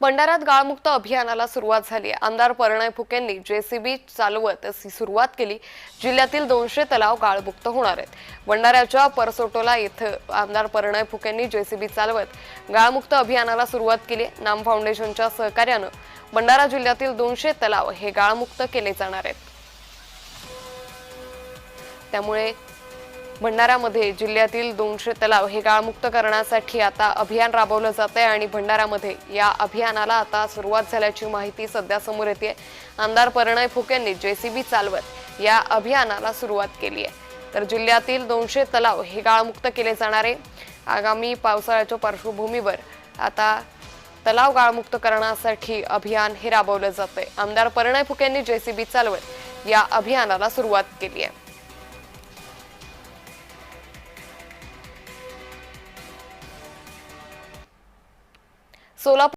भंडाऱ्यात गाळमुक्त अभियानाला सुरुवात झाली. आमदार परिणय फुकेंनी जेसीबी चालवत अशी सुरुवात केली. जिल्ह्यातील दोनशे तलाव गाळमुक्त होणार आहेत. भंडाऱ्याच्या परसोटोला इथं आमदार परिणय फुकेंनी जेसीबी चालवत गाळमुक्त अभियानाला सुरुवात केली. नाम फाउंडेशनच्या सहकार्यानं भंडारा जिल्ह्यातील दोनशे तलाव हे गाळमुक्त केले जाणार आहेत. त्यामुळे भंडाऱ्यामध्ये जिल्ह्यातील दोनशे तलाव हे गाळमुक्त करण्यासाठी आता अभियान राबवलं जात आहे आणि भंडाऱ्यामध्ये या अभियानाला आता सुरुवात झाल्याची माहिती सध्या समोर येते आमदार परिणय फुके यांनी जेसीबी चालवत या अभियानाला सुरुवात केली आहे. तर जिल्ह्यातील दोनशे तलाव हे गाळमुक्त केले जाणार आहे. आगामी पावसाळ्याच्या पार्श्वभूमीवर आता तलाव गाळमुक्त करण्यासाठी अभियान हे राबवलं जात आहे आमदार परिणय फुके यांनी जेसीबी चालवत या अभियानाला सुरुवात केली आहे. सोलापूर